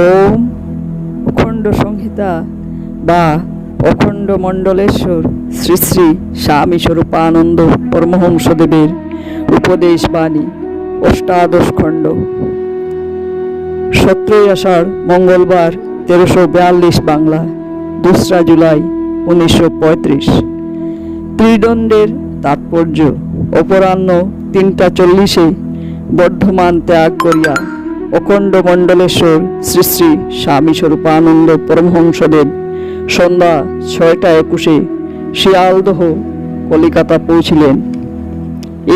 ওম অখণ্ড সংহিতা বা অখণ্ড মণ্ডলেশ্বর শ্রী শ্রী স্বামী স্বরূপানন্দ পরমহংসদেবের উপদেশ বাণী, অষ্টাদশ খণ্ড। সতেরোই আষাঢ় মঙ্গলবার তেরোশো বিয়াল্লিশ বাংলা, দোসরা জুলাই উনিশশো পঁয়ত্রিশ। ত্রিদণ্ডের তাৎপর্য, অপরাহ্ন তিনটা চল্লিশে বর্ধমান ত্যাগ করিয়া অখণ্ড মণ্ডলেশ্বর শ্রী শ্রী স্বামী স্বরূপানন্দ পরমহংসদেব। সন্ধ্যা ছয়টা একুশে শিয়ালদহ, কলিকাতা পৌঁছিলেন।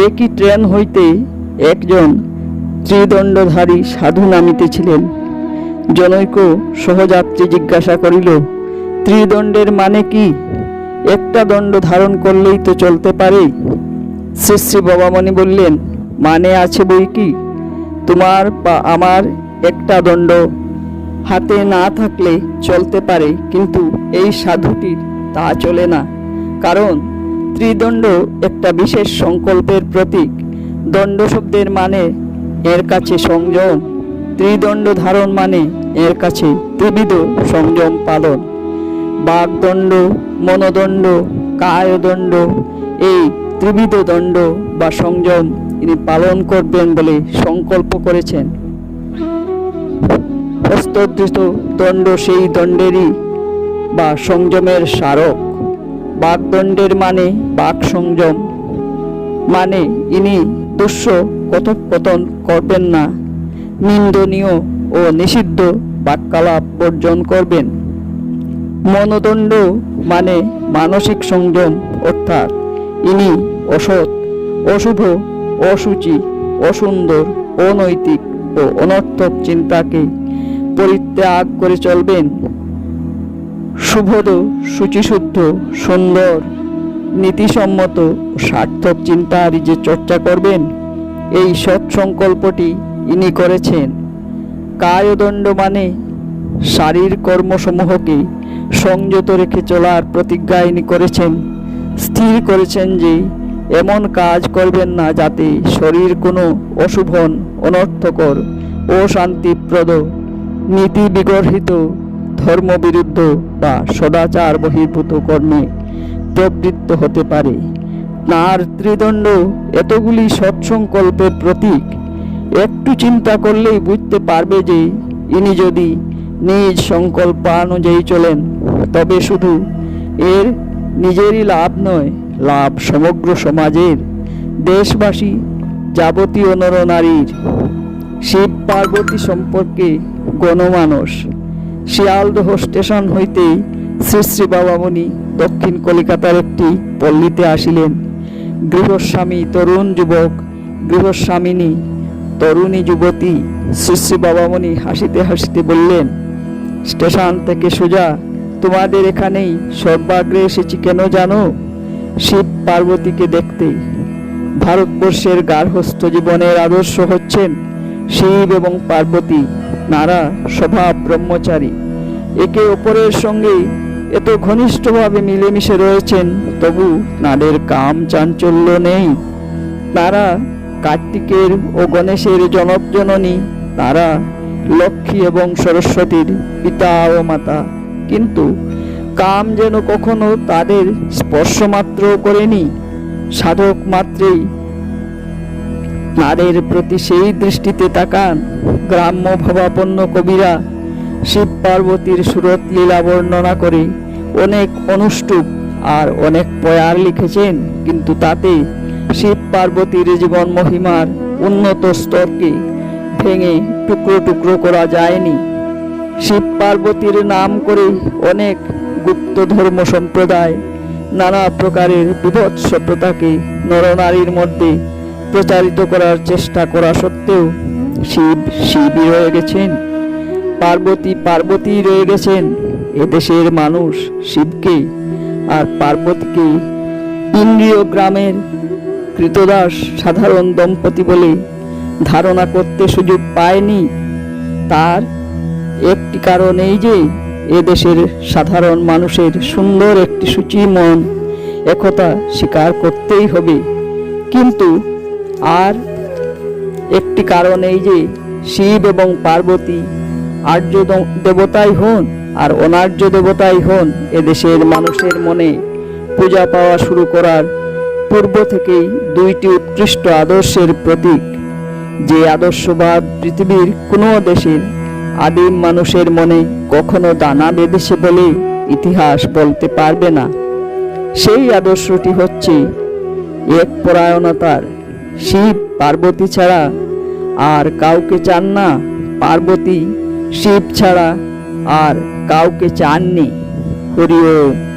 একই ট্রেন হইতে একজন ত্রিদণ্ডধারী সাধু নামিতেছিলেন। জনৈক সহযাত্রী জিজ্ঞাসা করিল, ত্রিদণ্ডের মানে কি? একটা দণ্ড ধারণ করলেই তো চলতে পারে? শ্রী শ্রী বাবামণি বললেন মানে আছে বই কি? তোমার বা আমার একটা দণ্ড হাতে না থাকলে চলতে পারে, কিন্তু এই সাধুটির তা চলে না। কারণ ত্রিদণ্ড একটা বিশেষ সংকল্পের প্রতীক। দণ্ড শব্দের মানে এর কাছে সংযম। ত্রিদণ্ড ধারণ মানে এর কাছে ত্রিবিধ সংযম পালন। বাগদণ্ড, মনোদণ্ড, কায়দণ্ড, এই ত্রিবিধ দণ্ড বা সংযম তিনি পালন করবেন বলে সংকল্প করেছেন। হস্তধৃত দণ্ড সেই দণ্ডেরই বা সংযমের স্মারক। বাগদণ্ডের মানে বাক সংযম। মানে ইনি দুস্য কথোপকথন করবেন না। নিন্দনীয় ও নিষিদ্ধ বাক্যালাপ বর্জন করবেন। মনোদণ্ড মানে মানসিক সংযম, অর্থাৎ ইনি অসৎ, অশুভ অসুচি, অসুন্দর, অনৈতিক ও অনর্থক চিন্তাকে পরিত্যাগ করে চলবেন। শুভদ শুচিশুদ্ধ সুন্দর, নীতিসম্মত সার্থক চিন্তার যে চর্চা করবেন, এই সৎ সংকল্পটি ইনি করেছেন। কায়দণ্ড মানে শারীর কর্মসমূহকে সংযত রেখে চলার প্রতিজ্ঞা ইনি করেছেন, স্থির করেছেন যে এমন কাজ করবেন না যাতে শরীর কোনো অশুভন, অনর্থকর ও শান্তিপ্রদ নীতি বিগর্হিত ধর্মবিরুদ্ধ বা সদাচার বহির্ভূত কর্মে প্রবৃত্ত হতে পারে। তাঁর ত্রিদণ্ড এতগুলি সৎসংকল্পের প্রতীক, একটু চিন্তা করলেই বুঝতে পারবে যে ইনি যদি নিজ সংকল্পানুযায়ী চলেন, তবে শুধু এর নিজেরই লাভ নয় লাভ সমগ্র সমাজের দেশবাসী যাবতীয় নরনারীর শিব পার্বতী সম্পর্কে গণমানস শিয়ালদহ স্টেশন হইতেই শ্রী শ্রী বাবামণি দক্ষিণ কলিকাতার একটি পল্লীতে আসিলেন। গৃহস্বামী তরুণ যুবক, গৃহস্বামিনী, তরুণী যুবতী শ্রী শ্রী বাবামণি হাসিতে হাসিতে বললেন, স্টেশন থেকে সোজা, তোমাদের এখানেই সর্বাগ্রে এসেছি কেন জানো? শিব পার্বতীকে দেখতে ভারতবর্ষের গার্হস্থ জীবনের আদর্শ হচ্ছেন শিব এবং পার্বতী নারা স্বভাব ব্রহ্মচারী। একে অপরের সঙ্গে এত ঘনিষ্ঠভাবে মিলেমিশে রয়েছেন, তবু তাঁদের কাম চাঞ্চল্য নেই। তারা কার্তিকের ও গণেশের জনক জননী, তারা লক্ষ্মী এবং সরস্বতীর পিতা ও মাতা। কিন্তু কাম যেন কখনো তাদের স্পর্শমাত্র করেনি। সাধক মাত্রেই তাদের প্রতি সেই দৃষ্টিতে তাকান গ্রাম্য ভাবাপন্ন কবিরা। শিব পার্বতীর সুরত লীলা বর্ণনা করে অনেক অনুষ্টুপ আর অনেক পয়ার লিখেছেন, কিন্তু তাতে শিব পার্বতীর জীবন মহিমার উন্নত স্তরকে ভেঙে টুকরো টুকরো করা যায়নি। শিব পার্বতীর নাম করে অনেক গুপ্ত ধর্ম সম্প্রদায়, নানা প্রকারের বিভৎস প্রথাকে নরনারীর মধ্যে প্রচারিত করার চেষ্টা করা সত্ত্বেও শিব শিবই রয়ে গেছেন, পার্বতী পার্বতী রয়ে গেছেন। এদেশের মানুষ শিবকে আর পার্বতীকে ইন্দ্রিয় গ্রামের কৃতদাস সাধারণ দম্পতি বলে ধারণা করতে সুযোগ পায়নি। তার একটি কারণ এই যে এদেশের সাধারণ মানুষের সুন্দর একটি সূচি মন একথা স্বীকার করতেই হবে। কিন্তু আর একটি কারণ এই যে, শিব এবং পার্বতী আর্য দেবতাই হন আর অনার্য দেবতাই হন এদেশের মানুষের মনে পূজা পাওয়া শুরু করার পূর্ব থেকেই দুইটি উৎকৃষ্ট আদর্শের প্রতীক। যে আদর্শবাদ পৃথিবীর কোনো দেশের আদিম মানুষের মনে কখনো দানা বেঁধেছে বলে ইতিহাস বলতে পারবে না। সেই আদর্শটি হচ্ছে এক পরায়ণতার শিব পার্বতী ছাড়া আর কাউকে চান না। পার্বতী শিব ছাড়া আর কাউকে চাননি। হরি ওম।